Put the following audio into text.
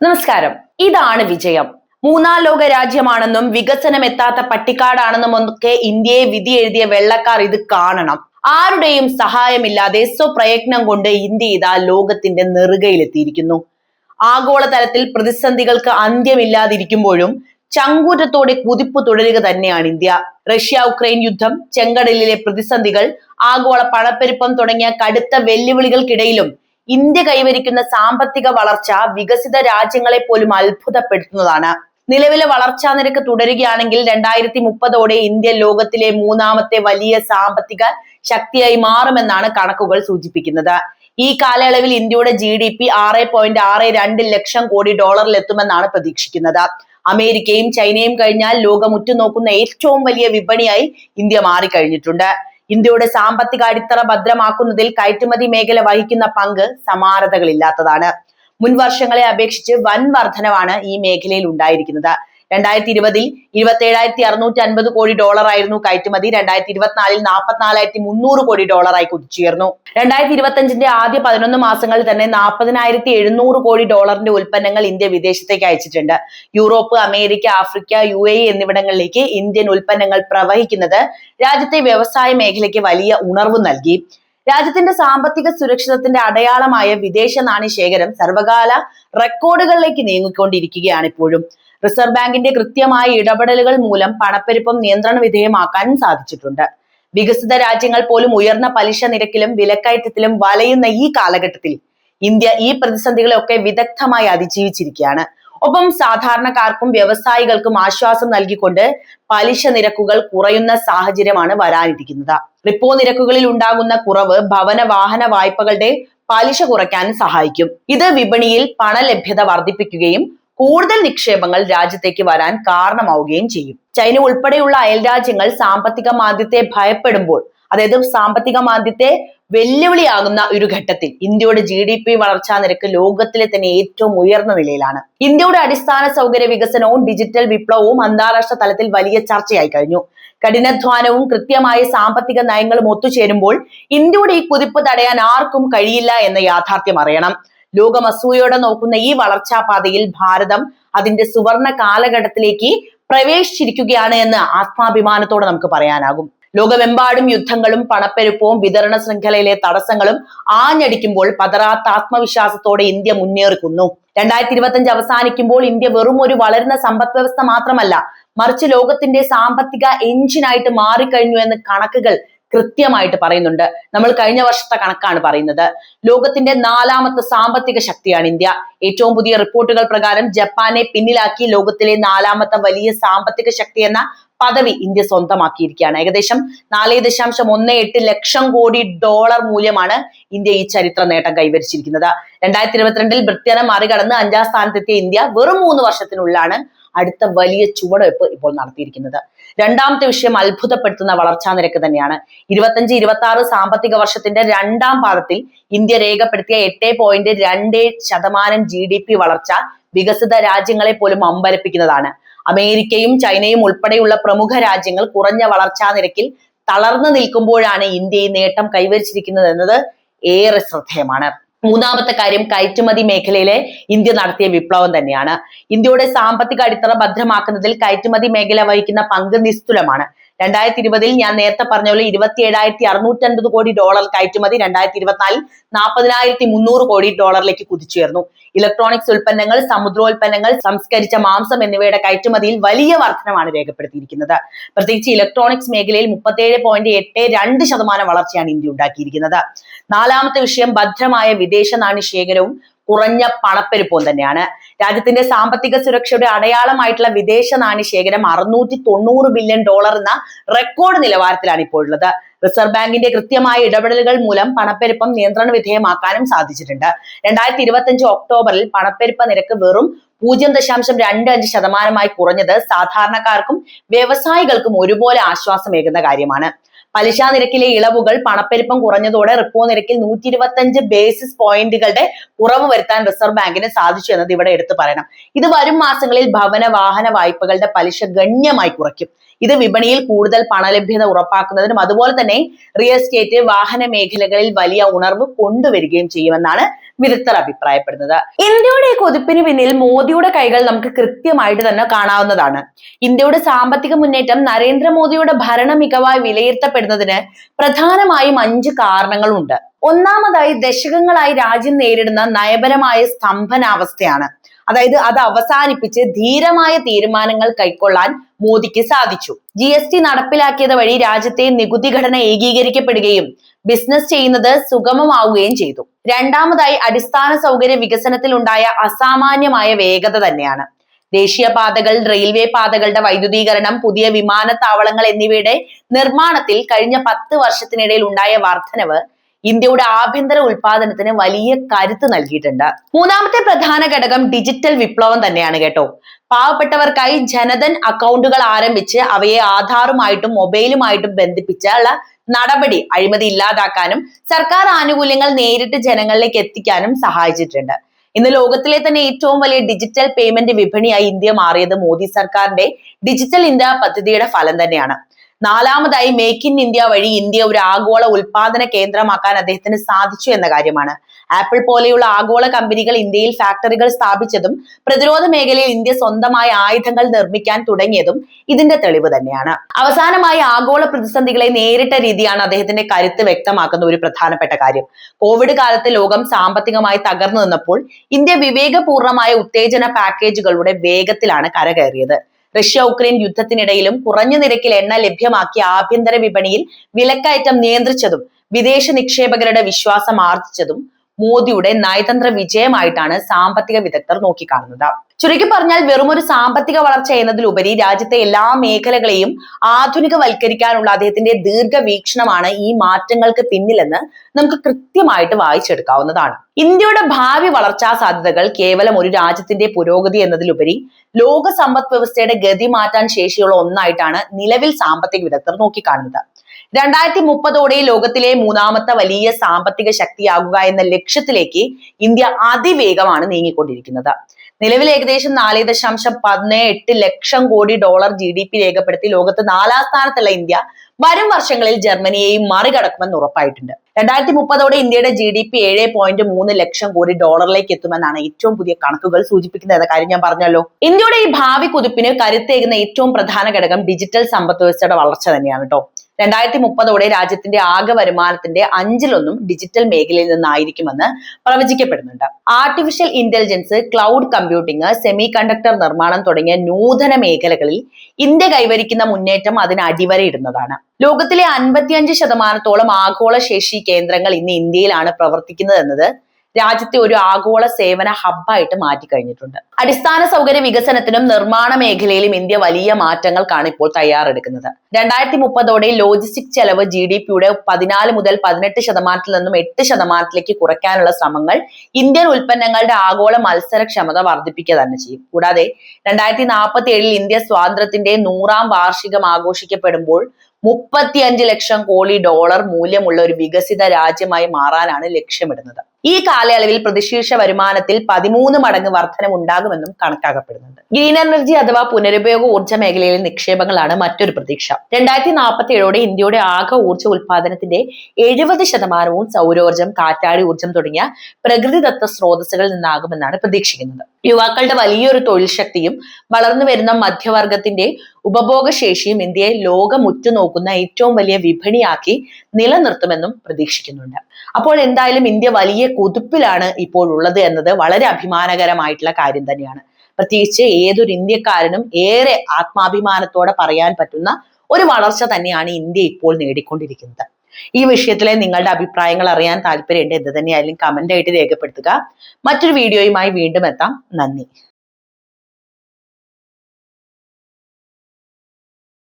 നമസ്കാരം. ഇതാണ് വിജയം. മൂന്നാം ലോക രാജ്യമാണെന്നും വികസനം എത്താത്ത പട്ടിക്കാടാണെന്നും ഒക്കെ ഇന്ത്യയെ വിധി എഴുതിയ വെള്ളക്കാർ ഇത് കാണണം. ആരുടെയും സഹായമില്ലാതെ സ്വപ്രയത്നം കൊണ്ട് ഇന്ത്യ ഇതാ ലോകത്തിന്റെ നെറുകയിലെത്തിയിരിക്കുന്നു. ആഗോളതലത്തിൽ പ്രതിസന്ധികൾക്ക് അന്ത്യമില്ലാതിരിക്കുമ്പോഴും ചങ്കൂറ്റത്തോടെ കുതിപ്പ് തുടരുക തന്നെയാണ് ഇന്ത്യ. റഷ്യ ഉക്രൈൻ യുദ്ധം ചെങ്കടലിലെ പ്രതിസന്ധികൾ ആഗോള പണപ്പെരുപ്പം തുടങ്ങിയ കടുത്ത വെല്ലുവിളികൾക്കിടയിലും ഇന്ത്യ കൈവരിക്കുന്ന സാമ്പത്തിക വളർച്ച വികസിത രാജ്യങ്ങളെ പോലും അത്ഭുതപ്പെടുത്തുന്നതാണ്. നിലവിലെ വളർച്ചാ നിരക്ക് തുടരുകയാണെങ്കിൽ രണ്ടായിരത്തി മുപ്പതോടെ ഇന്ത്യ ലോകത്തിലെ മൂന്നാമത്തെ വലിയ സാമ്പത്തിക ശക്തിയായി മാറുമെന്നാണ് കണക്കുകൾ സൂചിപ്പിക്കുന്നത്. ഈ കാലയളവിൽ ഇന്ത്യയുടെ ജി ഡി പി ആറ് പോയിന്റ് ആറ് രണ്ട് ലക്ഷം കോടി ഡോളറിൽ എത്തുമെന്നാണ് പ്രതീക്ഷിക്കുന്നത്. അമേരിക്കയും ചൈനയും കഴിഞ്ഞാൽ ലോകം ഉറ്റുനോക്കുന്ന ഏറ്റവും വലിയ വിപണിയായി ഇന്ത്യ മാറിക്കഴിഞ്ഞിട്ടുണ്ട്. ഇന്ത്യയുടെ സാമ്പത്തിക അടിത്തറ ഭദ്രമാക്കുന്നതിൽ കയറ്റുമതി മേഖല വഹിക്കുന്ന പങ്ക് സമാനതകളില്ലാത്തതാണ്. മുൻവർഷങ്ങളെ അപേക്ഷിച്ച് വൻ വർധനവാണ് ഈ മേഖലയിൽ ഉണ്ടായിരിക്കുന്നത്. രണ്ടായിരത്തി ഇരുപതിൽ ഇരുപത്തി ഏഴായിരത്തി അറുന്നൂറ്റി അൻപത് കോടി ഡോളർ ആയിരുന്നു കയറ്റുമതി. രണ്ടായിരത്തി ഇരുപത്തിനാലിൽ നാൽപ്പത്തിനാലായിരത്തി മുന്നൂറ് കോടി ഡോളറായി കുതിച്ചുയർന്നു. രണ്ടായിരത്തി ഇരുപത്തി അഞ്ചിന്റെ ആദ്യ പതിനൊന്ന് മാസങ്ങളിൽ തന്നെ നാൽപ്പതിനായിരത്തി എഴുന്നൂറ് കോടി ഡോളറിന്റെ ഉൽപ്പന്നങ്ങൾ ഇന്ത്യ വിദേശത്തേക്ക് അയച്ചിട്ടുണ്ട്. Europe America Africa U A എന്നിവിടങ്ങളിലേക്ക് ഇന്ത്യൻ ഉൽപ്പന്നങ്ങൾ പ്രവഹിക്കുന്നത് രാജ്യത്തെ വ്യവസായ മേഖലയ്ക്ക് വലിയ ഉണർവ് നൽകി. രാജ്യത്തിന്റെ സാമ്പത്തിക സുരക്ഷിതത്തിന്റെ അടയാളമായ വിദേശ നാണ്യ ശേഖരം സർവകാല റെക്കോർഡുകളിലേക്ക് നീങ്ങിക്കൊണ്ടിരിക്കുകയാണ് ഇപ്പോഴും. റിസർവ് ബാങ്കിന്റെ കൃത്യമായ ഇടപെടലുകൾ മൂലം പണപ്പെരുപ്പം നിയന്ത്രണ വിധേയമാക്കാനും സാധിച്ചിട്ടുണ്ട്. വികസിത രാജ്യങ്ങൾ പോലും ഉയർന്ന പലിശ നിരക്കിലും വിലക്കയറ്റത്തിലും വലയുന്ന ഈ കാലഘട്ടത്തിൽ ഇന്ത്യ ഈ പ്രതിസന്ധികളെയൊക്കെ വിദഗ്ധമായി അതിജീവിച്ചിരിക്കുകയാണ്. ഒപ്പം സാധാരണക്കാർക്കും വ്യവസായികൾക്കും ആശ്വാസം നൽകിക്കൊണ്ട് പലിശ നിരക്കുകൾ കുറയുന്ന സാഹചര്യമാണ് വരാനിരിക്കുന്നത്. റിപ്പോ നിരക്കുകളിൽ ഉണ്ടാകുന്ന കുറവ് ഭവന വാഹന വായ്പകളുടെ പലിശ കുറയ്ക്കാനും സഹായിക്കും. ഇത് വിപണിയിൽ പണലഭ്യത വർദ്ധിപ്പിക്കുകയും കൂടുതൽ നിക്ഷേപങ്ങൾ രാജ്യത്തേക്ക് വരാൻ കാരണമാവുകയും ചെയ്യും. ചൈന ഉൾപ്പെടെയുള്ള അയൽ രാജ്യങ്ങൾ സാമ്പത്തിക മാന്ദ്യത്തെ ഭയപ്പെടുമ്പോൾ അതായത് സാമ്പത്തിക മാന്ദ്യത്തെ വെല്ലുവിളിയാകുന്ന ഒരു ഘട്ടത്തിൽ ഇന്ത്യയുടെ ജി ഡി പി വളർച്ചാ നിരക്ക് ലോകത്തിലെ തന്നെ ഏറ്റവും ഉയർന്ന നിലയിലാണ്. ഇന്ത്യയുടെ അടിസ്ഥാന സൗകര്യ വികസനവും ഡിജിറ്റൽ വിപ്ലവവും അന്താരാഷ്ട്ര തലത്തിൽ വലിയ ചർച്ചയായി കഴിഞ്ഞു. കഠിനാധ്വാനവും കൃത്യമായ സാമ്പത്തിക നയങ്ങളും ഒത്തുചേരുമ്പോൾ ഇന്ത്യയുടെ ഈ കുതിപ്പ് തടയാൻ ആർക്കും കഴിയില്ല എന്ന യാഥാർത്ഥ്യം അറിയണം. ലോകം അസൂയോടെ നോക്കുന്ന ഈ വളർച്ചാ പാതയിൽ ഭാരതം അതിന്റെ സുവർണ കാലഘട്ടത്തിലേക്ക് പ്രവേശിച്ചിരിക്കുകയാണ് എന്ന് ആത്മാഭിമാനത്തോടെ നമുക്ക് പറയാനാകും. ലോകമെമ്പാടും യുദ്ധങ്ങളും പണപ്പെരുപ്പവും വിതരണ ശൃംഖലയിലെ തടസ്സങ്ങളും ആഞ്ഞടിക്കുമ്പോൾ പതറാത്ത ആത്മവിശ്വാസത്തോടെ ഇന്ത്യ മുന്നേറിക്കുന്നു. രണ്ടായിരത്തി ഇരുപത്തി അവസാനിക്കുമ്പോൾ ഇന്ത്യ വെറും ഒരു വളരുന്ന സമ്പദ് വ്യവസ്ഥ മാത്രമല്ല മറിച്ച് ലോകത്തിന്റെ സാമ്പത്തിക എഞ്ചിനായിട്ട് മാറിക്കഴിഞ്ഞു എന്ന് കണക്കുകൾ കൃത്യമായിട്ട് പറയുന്നുണ്ട്. നമ്മൾ കഴിഞ്ഞ വർഷത്തെ കണക്കാണ് പറയുന്നത്. ലോകത്തിന്റെ നാലാമത്തെ സാമ്പത്തിക ശക്തിയാണ് ഇന്ത്യ. ഏറ്റവും പുതിയ റിപ്പോർട്ടുകൾ പ്രകാരം ജപ്പാനെ പിന്നിലാക്കി ലോകത്തിലെ നാലാമത്തെ വലിയ സാമ്പത്തിക ശക്തി എന്ന പദവി ഇന്ത്യ സ്വന്തമാക്കിയിരിക്കുകയാണ്. ഏകദേശം നാല് ദശാംശം ഒന്ന് എട്ട് ലക്ഷം കോടി ഡോളർ മൂല്യമാണ് ഇന്ത്യ ഈ ചരിത്ര നേട്ടം കൈവരിച്ചിരിക്കുന്നത്. രണ്ടായിരത്തി ഇരുപത്തിരണ്ടിൽ ബ്രിട്ടനെ മറികടന്ന് അഞ്ചാം സ്ഥാനത്തെത്തിയ ഇന്ത്യ വെറും മൂന്ന് വർഷത്തിനുള്ളിലാണ് അടുത്ത വലിയ ചുവടുവയ്പ് ഇപ്പോൾ നടത്തിയിരിക്കുന്നത്. രണ്ടാമത്തെ വിഷയം അത്ഭുതപ്പെടുത്തുന്ന വളർച്ചാ നിരക്ക് തന്നെയാണ്. ഇരുപത്തഞ്ച് ഇരുപത്തി ആറ് സാമ്പത്തിക വർഷത്തിന്റെ രണ്ടാം പാദത്തിൽ ഇന്ത്യ രേഖപ്പെടുത്തിയ എട്ട് പോയിന്റ് രണ്ട് ശതമാനം ജി ഡി പി വളർച്ച വികസിത രാജ്യങ്ങളെ പോലും അമ്പരപ്പിക്കുന്നതാണ്. അമേരിക്കയും ചൈനയും ഉൾപ്പെടെയുള്ള പ്രമുഖ രാജ്യങ്ങൾ കുറഞ്ഞ വളർച്ചാ നിരക്കിൽ തളർന്നു നിൽക്കുമ്പോഴാണ് ഇന്ത്യ ഈ നേട്ടം കൈവരിച്ചിരിക്കുന്നത് എന്നത് ഏറെ ശ്രദ്ധേയമാണ്. മൂന്നാമത്തെ കാര്യം കയറ്റുമതി മേഖലയിലെ ഇന്ത്യ നടത്തിയ വിപ്ലവം തന്നെയാണ്. ഇന്ത്യയുടെ സാമ്പത്തിക അടിത്തറ ഭദ്രമാക്കുന്നതിൽ കയറ്റുമതി മേഖല വഹിക്കുന്ന പങ്ക് നിസ്തുലമാണ്. രണ്ടായിരത്തി ഇരുപതിൽ ഞാൻ നേരത്തെ പറഞ്ഞ പോലെ ഇരുപത്തി ഏഴായിരത്തി അറുന്നൂറ്റി അൻപത് കോടി ഡോളർ കയറ്റുമതി രണ്ടായിരത്തി ഇരുപത്തിനാലിൽ നാൽപ്പതിനായിരത്തി മുന്നൂറ് കോടി ഡോളറിലേക്ക് കുതിച്ചുയർന്നു. ഇലക്ട്രോണിക്സ് ഉൽപ്പന്നങ്ങൾ സമുദ്രോൽപ്പന്നങ്ങൾ സംസ്കരിച്ച മാംസം എന്നിവയുടെ കയറ്റുമതിയിൽ വലിയ വർധനമാണ് രേഖപ്പെടുത്തിയിരിക്കുന്നത്. പ്രത്യേകിച്ച് ഇലക്ട്രോണിക്സ് മേഖലയിൽ മുപ്പത്തേഴ് പോയിന്റ് എട്ട് രണ്ട് ശതമാനം വളർച്ചയാണ് ഇന്ത്യ ഉണ്ടാക്കിയിരിക്കുന്നത്. നാലാമത്തെ വിഷയം ഭദ്രമായ വിദേശ നാണ്യ ശേഖരവും കുറഞ്ഞ പണപ്പെരുപ്പവും തന്നെയാണ്. രാജ്യത്തിന്റെ സാമ്പത്തിക സുരക്ഷയുടെ അടയാളമായിട്ടുള്ള വിദേശ നാണ്യ ശേഖരം അറുന്നൂറ്റി തൊണ്ണൂറ് ബില്യൺ ഡോളർ എന്ന റെക്കോർഡ് നിലവാരത്തിലാണ് ഇപ്പോൾ ഉള്ളത്. റിസർവ് ബാങ്കിന്റെ കൃത്യമായ ഇടപെടലുകൾ മൂലം പണപ്പെരുപ്പം നിയന്ത്രണ വിധേയമാക്കാനും സാധിച്ചിട്ടുണ്ട്. രണ്ടായിരത്തി ഇരുപത്തി ഒക്ടോബറിൽ പണപ്പെരുപ്പ നിരക്ക് വെറും പൂജ്യം ദശാംശം രണ്ട് അഞ്ച് ശതമാനമായി കുറഞ്ഞത് സാധാരണക്കാർക്കും വ്യവസായികൾക്കും ഒരുപോലെ ആശ്വാസമേകുന്ന കാര്യമാണ്. പലിശ നിരക്കിലെ ഇളവുകൾ പണപ്പെരുപ്പം കുറഞ്ഞതോടെ റിപ്പോ നിരക്കിൽ നൂറ്റി ഇരുപത്തഞ്ച് ബേസിസ് പോയിന്റുകളുടെ കുറവ് വരുത്താൻ റിസർവ് ബാങ്കിന് സാധിച്ചു എന്നത് ഇവിടെ എടുത്തു പറയണം. ഇത് വരും മാസങ്ങളിൽ ഭവന വാഹന വായ്പകളുടെ പലിശ ഗണ്യമായി കുറയ്ക്കും. ഇത് വിപണിയിൽ കൂടുതൽ പണലഭ്യത ഉറപ്പാക്കുന്നതിനും അതുപോലെ തന്നെ റിയൽ എസ്റ്റേറ്റ് വാഹന മേഖലകളിൽ വലിയ ഉണർവ് കൊണ്ടുവരികയും ചെയ്യുമെന്നാണ് വിദഗ്ധർ അഭിപ്രായപ്പെടുന്നത്. ഇന്ത്യയുടെ കൊതിപ്പിന് പിന്നിൽ മോദിയുടെ കൈകൾ നമുക്ക് കൃത്യമായിട്ട് തന്നെ കാണാവുന്നതാണ്. ഇന്ത്യയുടെ സാമ്പത്തിക മുന്നേറ്റം നരേന്ദ്രമോദിയുടെ ഭരണ മികവായി വിലയിരുത്തപ്പെടുന്നതിന് പ്രധാനമായും അഞ്ച് കാരണങ്ങളുണ്ട്. ഒന്നാമതായി ദശകങ്ങളായി രാജ്യം നേരിടുന്ന നയപരമായ സ്തംഭനാവസ്ഥയാണ്. അതായത് അത് അവസാനിപ്പിച്ച് ധീരമായ തീരുമാനങ്ങൾ കൈക്കൊള്ളാൻ മോദിക്ക് സാധിച്ചു. ജി എസ് ടി നടപ്പിലാക്കിയത് വഴി രാജ്യത്തെ നികുതി ഘടന ഏകീകരിക്കപ്പെടുകയും ബിസിനസ് ചെയ്യുന്നത് സുഗമമാവുകയും ചെയ്തു. രണ്ടാമതായി അടിസ്ഥാന സൗകര്യ വികസനത്തിൽ ഉണ്ടായ അസാമാന്യമായ വേഗത തന്നെയാണ്. ദേശീയപാതകൾ റെയിൽവേ പാതകളുടെ വൈദ്യുതീകരണം പുതിയ വിമാനത്താവളങ്ങൾ എന്നിവയുടെ നിർമ്മാണത്തിൽ കഴിഞ്ഞ പത്ത് വർഷത്തിനിടയിൽ ഉണ്ടായ വർധനവ് ഇന്ത്യയുടെ ആഭ്യന്തര ഉൽപാദനത്തിന് വലിയ കരുത്ത് നൽകിയിട്ടുണ്ട്. മൂന്നാമത്തെ പ്രധാന ഘടകം ഡിജിറ്റൽ വിപ്ലവം തന്നെയാണ് കേട്ടോ. പാവപ്പെട്ടവർക്കായി ജനധൻ അക്കൗണ്ടുകൾ ആരംഭിച്ച് അവയെ ആധാറുമായിട്ടും മൊബൈലുമായിട്ടും ബന്ധിപ്പിച്ചുള്ള നടപടി അഴിമതി ഇല്ലാതാക്കാനും സർക്കാർ ആനുകൂല്യങ്ങൾ നേരിട്ട് ജനങ്ങളിലേക്ക് എത്തിക്കാനും സഹായിച്ചിട്ടുണ്ട്. ഇന്ന് ലോകത്തിലെ തന്നെ ഏറ്റവും വലിയ ഡിജിറ്റൽ പേയ്മെന്റ് വിപണിയായി ഇന്ത്യ മാറിയത് മോദി സർക്കാരിന്റെ ഡിജിറ്റൽ ഇന്ത്യ പദ്ധതിയുടെ ഫലം തന്നെയാണ്. നാലാമതായി മേക്ക് ഇൻ ഇന്ത്യ വഴി ഇന്ത്യ ഒരു ആഗോള ഉൽപാദന കേന്ദ്രമാക്കാൻ അദ്ദേഹത്തിന് സാധിച്ചു എന്ന കാര്യമാണ്. ആപ്പിൾ പോലെയുള്ള ആഗോള കമ്പനികൾ ഇന്ത്യയിൽ ഫാക്ടറികൾ സ്ഥാപിച്ചതും പ്രതിരോധ മേഖലയിൽ ഇന്ത്യ സ്വന്തമായ ആയുധങ്ങൾ നിർമ്മിക്കാൻ തുടങ്ങിയതും ഇതിന്റെ തെളിവ് തന്നെയാണ്. അവസാനമായി ആഗോള പ്രതിസന്ധികളെ നേരിട്ട രീതിയാണ് അദ്ദേഹത്തിന്റെ കരുത്ത് വ്യക്തമാക്കുന്ന ഒരു പ്രധാനപ്പെട്ട കാര്യം. കോവിഡ് കാലത്ത് ലോകം സാമ്പത്തികമായി തകർന്നു നിന്നപ്പോൾ ഇന്ത്യ വിവേകപൂർണമായ ഉത്തേജന പാക്കേജുകളുടെ വേഗത്തിലാണ് കരകയറിയത്. റഷ്യ ഉക്രൈൻ യുദ്ധത്തിനിടയിലും കുറഞ്ഞ നിരക്കിൽ എണ്ണ ലഭ്യമാക്കി ആഭ്യന്തര വിപണിയിൽ വിലക്കയറ്റം നിയന്ത്രിച്ചതും വിദേശ നിക്ഷേപകരുടെ വിശ്വാസം ആർജിച്ചതും മോദിയുടെ നയതന്ത്ര വിജയമായിട്ടാണ് സാമ്പത്തിക വിദഗ്ധർ നോക്കിക്കാണുന്നത്. ചുരുക്കി പറഞ്ഞാൽ വെറും ഒരു സാമ്പത്തിക വളർച്ച എന്നതിലുപരി രാജ്യത്തെ എല്ലാ മേഖലകളെയും ആധുനികവൽക്കരിക്കാനുള്ള അദ്ദേഹത്തിന്റെ ദീർഘവീക്ഷണമാണ് ഈ മാറ്റങ്ങൾക്ക് പിന്നിലെന്ന് നമുക്ക് കൃത്യമായിട്ട് വായിച്ചെടുക്കാവുന്നതാണ്. ഇന്ത്യയുടെ ഭാവി വളർച്ചാ സാധ്യതകൾ കേവലം ഒരു രാജ്യത്തിന്റെ പുരോഗതി എന്നതിലുപരി ലോക സമ്പദ് വ്യവസ്ഥയുടെ ഗതി മാറ്റാൻ ശേഷിയുള്ള ഒന്നായിട്ടാണ് നിലവിൽ സാമ്പത്തിക വിദഗ്ധർ നോക്കിക്കാണുന്നത്. രണ്ടായിരത്തി മുപ്പതോടെ ലോകത്തിലെ മൂന്നാമത്തെ വലിയ സാമ്പത്തിക ശക്തിയാകുക എന്ന ലക്ഷ്യത്തിലേക്ക് ഇന്ത്യ അതിവേഗമാണ് നീങ്ങിക്കൊണ്ടിരിക്കുന്നത്. നിലവിൽ ഏകദേശം നാല് ദശാംശം പതിനേഴ് എട്ട് lakh crore dollar G D P രേഖപ്പെടുത്തി ലോകത്ത് നാലാം സ്ഥാനത്തുള്ള ഇന്ത്യ വരും വർഷങ്ങളിൽ ജർമ്മനിയെയും മറികടക്കുമെന്ന് ഉറപ്പായിട്ടുണ്ട്. രണ്ടായിരത്തി മുപ്പതോടെ ഇന്ത്യയുടെ ജി ഡി പി ഏഴ് പോയിന്റ് മൂന്ന് ലക്ഷം കോടി ഡോളറിലേക്ക് എത്തുമെന്നാണ് ഏറ്റവും പുതിയ കണക്കുകൾ സൂചിപ്പിക്കുന്നത് എന്ന കാര്യം ഞാൻ പറഞ്ഞല്ലോ. ഇന്ത്യയുടെ ഈ ഭാവി കുതിപ്പിന് കരുത്തേകുന്ന ഏറ്റവും പ്രധാന ഘടകം ഡിജിറ്റൽ സമ്പദ് വ്യവസ്ഥയുടെ വളർച്ച തന്നെയാണ് കേട്ടോ രണ്ടായിരത്തി മുപ്പതോടെ രാജ്യത്തിന്റെ ആകെ വരുമാനത്തിന്റെ അഞ്ചിലൊന്നും ഡിജിറ്റൽ മേഖലയിൽ നിന്നായിരിക്കുമെന്ന് പ്രവചിക്കപ്പെടുന്നുണ്ട്. Artificial intelligence cloud computing semiconductor നിർമ്മാണം തുടങ്ങിയ നൂതന മേഖലകളിൽ ഇന്ത്യ കൈവരിക്കുന്ന മുന്നേറ്റം അതിന് അടിവരയിടുന്നതാണ്. ലോകത്തിലെ അൻപത്തിയഞ്ച് ശതമാനത്തോളം ആഗോള ശേഷി കേന്ദ്രങ്ങൾ ഇന്ന് ഇന്ത്യയിലാണ് പ്രവർത്തിക്കുന്നത് എന്നത് രാജ്യത്തെ ഒരു ആഗോള സേവന ഹബ്ബായിട്ട് മാറ്റിക്കഴിഞ്ഞിട്ടുണ്ട്. അടിസ്ഥാന സൗകര്യ വികസനത്തിനും നിർമ്മാണ മേഖലയിലും ഇന്ത്യ വലിയ മാറ്റങ്ങൾക്കാണ് ഇപ്പോൾ തയ്യാറെടുക്കുന്നത്. രണ്ടായിരത്തി മുപ്പതോടെ ലോജിസ്റ്റിക് ചെലവ് ജി ഡി പിയുടെ പതിനാല് മുതൽ പതിനെട്ട് ശതമാനത്തിൽ നിന്നും എട്ട് ശതമാനത്തിലേക്ക് കുറയ്ക്കാനുള്ള ശ്രമങ്ങൾ ഇന്ത്യൻ ഉൽപ്പന്നങ്ങളുടെ ആഗോള മത്സരക്ഷമത വർദ്ധിപ്പിക്കുക തന്നെ ചെയ്യും. കൂടാതെ രണ്ടായിരത്തി നാൽപ്പത്തി ഏഴിൽ ഇന്ത്യ സ്വാതന്ത്ര്യത്തിന്റെ നൂറാം വാർഷികം ആഘോഷിക്കപ്പെടുമ്പോൾ മുപ്പത്തിയഞ്ച് ലക്ഷം കോടി ഡോളർ മൂല്യമുള്ള ഒരു വികസിത രാജ്യമായി മാറാനാണ് ലക്ഷ്യമിടുന്നത്. ഈ കാലയളവിൽ പ്രതിശീർഷ വരുമാനത്തിൽ പതിമൂന്ന് മടങ്ങ് വർധനമുണ്ടാകുമെന്നും കണക്കാക്കപ്പെടുന്നുണ്ട്. ഗ്രീൻ എനർജി അഥവാ പുനരുപയോഗ ഊർജ മേഖലയിലെ നിക്ഷേപങ്ങളാണ് മറ്റൊരു പ്രതീക്ഷ. രണ്ടായിരത്തി നാൽപ്പത്തി ഏഴോടെ ഇന്ത്യയുടെ ആകെ ഊർജ ഉൽപാദനത്തിന്റെ എഴുപത് ശതമാനവും സൗരോർജം കാറ്റാടി ഊർജം തുടങ്ങിയ പ്രകൃതിദത്ത സ്രോതസ്സുകളിൽ നിന്നാകുമെന്നാണ് പ്രതീക്ഷിക്കുന്നത്. യുവാക്കളുടെ വലിയൊരു തൊഴിൽ ശക്തിയും വളർന്നു വരുന്ന മധ്യവർഗത്തിന്റെ ഉപഭോഗശേഷിയും ഇന്ത്യയെ ലോകം ഉറ്റുനോക്കുന്ന ഏറ്റവും വലിയ വിപണിയാക്കി നിലനിർത്തുമെന്നും പ്രതീക്ഷിക്കുന്നുണ്ട്. അപ്പോൾ എന്തായാലും ഇന്ത്യ വലിയ കുതിപ്പിലാണ് ഇപ്പോൾ ഉള്ളത് എന്നത് വളരെ അഭിമാനകരമായിട്ടുള്ള കാര്യം തന്നെയാണ്. പ്രത്യേകിച്ച് ഏതൊരു ഇന്ത്യക്കാരനും ഏറെ ആത്മാഭിമാനത്തോടെ പറയാൻ പറ്റുന്ന ഒരു വളർച്ച തന്നെയാണ് ഇന്ത്യ ഇപ്പോൾ നേടിക്കൊണ്ടിരിക്കുന്നത്. ഈ വിഷയത്തിലെ നിങ്ങളുടെ അഭിപ്രായങ്ങൾ അറിയാൻ താല്പര്യമുണ്ട് എന്ത് തന്നെയായാലും കമന്റ് ആയിട്ട് രേഖപ്പെടുത്തുക. മറ്റൊരു വീഡിയോയുമായി വീണ്ടും എത്താം. നന്ദി.